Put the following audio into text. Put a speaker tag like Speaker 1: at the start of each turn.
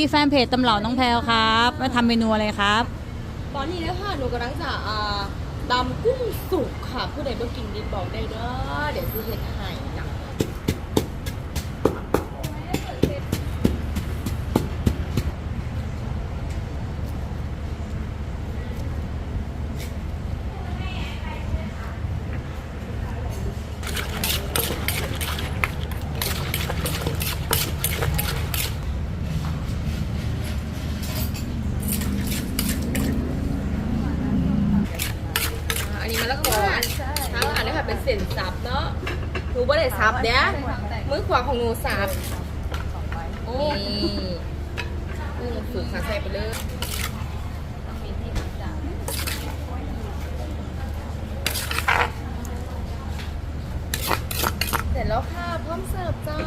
Speaker 1: ที่แฟนเพจตำเหล่าน้องแพลวครับมาทำเมนูอะไรครับ
Speaker 2: ตอนนี้นะคะหนูกำลังจะอ่าตำกุ้งสุกค่ะ ผู้ใดบ่กินดิบบอกได้เด้อเดี๋ยวซื้อเห็ดให่ นี้มะละกอทั้งอันนี้ค่ะเป็นเส้นสับเนาะหนูบ่ได้สับเด้อมือขวาของหนูสับนี่กุ้งสุกค่ะใส่ไปเลยเสร็จแล้วค่ะพร้อมเสิร์ฟจ้า